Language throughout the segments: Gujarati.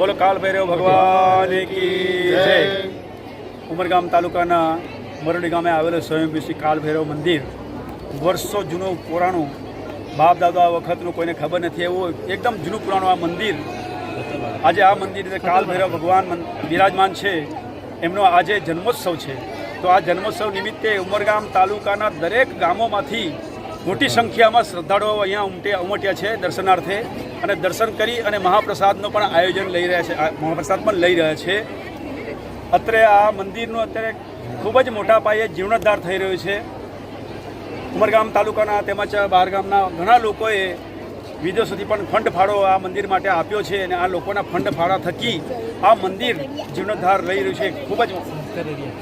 બોલો કાલ ભૈરવ ભગવાન કી જય. ઉમરગામ તાલુકાના મરડી ગામે આવેલું સ્વયંભૂ શ્રી કાલ ભૈરવ મંદિર. વર્ષો જૂનું પુરાણું. બાપ દાદા વખતનું કોઈને ખબર નથી એવું એકદમ જૂનું પુરાણું આ મંદિર. આજે આ મંદિર કાલ ભૈરવ ભગવાન મન- બિરાજમાન છે. એમનો આજે જન્મોત્સવ છે. તો આ જન્મોત્સવ નિમિત્તે ઉમરગામ તાલુકાના દરેક ગામોમાંથી મોટી સંખ્યામાં શ્રદ્ધાળુઓ અહીંયા ઉમટે ઉમટ્યા છે દર્શનાર્થે અને દર્શન કરી અને મહાપ્રસાદનું પણ આયોજન લઈ રહ્યા છે. મહાપ્રસાદ પણ લઈ રહ્યા છે. અત્રે આ મંદિરનું અત્યારે ખૂબ જ મોટા પાયે જીર્ણોદ્ધાર થઈ રહ્યો છે. ઉમરગામ તાલુકાના તેમજ બહારગામના ઘણા લોકોએ વિદેશોથી પણ ફંડ ફાળો આ મંદિર માટે આપ્યો છે અને આ લોકોના ફંડ ફાળા થકી આ મંદિર જીર્ણોદ્ધાર લઈ રહ્યું છે. ખૂબ જ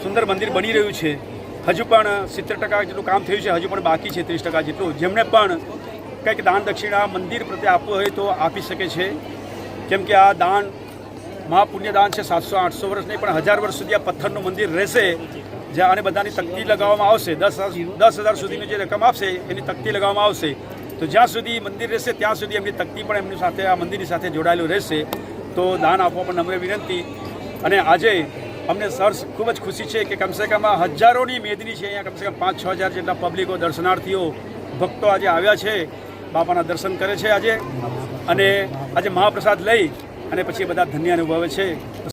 સુંદર મંદિર બની રહ્યું છે. હજુ પણ સિત્તેર ટકા જેટલું કામ થયું છે, હજુ પણ બાકી છે ત્રીસ ટકા જેટલું. જેમણે પણ કંઈક દાન દક્ષિણા મંદિર પ્રત્યે આપવું હોય તો આપી શકે છે. કેમ કે આ દાન મહાપુણ્ય દાન છે, સાતસો આઠસો વર્ષ નહીં, પણ હજાર વર્ષ સુધી આ પથ્થરનું મંદિર રહેશે, જ્યાં આને બધાની તકતી લગાવવામાં આવશે. દસ દસ હજાર સુધીની જે રકમ આપશે, એની તકતી લગાવવામાં આવશે. તો જ્યાં સુધી મંદિર રહેશે, ત્યાં સુધી એમની તકતી પણ એમની સાથે, આ મંદિરની સાથે જોડાયેલું રહેશે. તો દાન આપવા પણ નમ્ર વિનંતી. અને આજે અમને સર ખૂબ જ ખુશી છે કે કમસે કમ હજારોની મેદની છે અહીંયા કમસે કમ પાંચ, છ હજાર જેટલા પબ્લિકો દર્શનાર્થીઓ, ભક્તો આજે આવ્યા છે, બાપાના દર્શન કરે છે આજે. અને આજે મહાપ્રસાદ લઈ અને પછી બધા ધન્ય અનુભવે છે.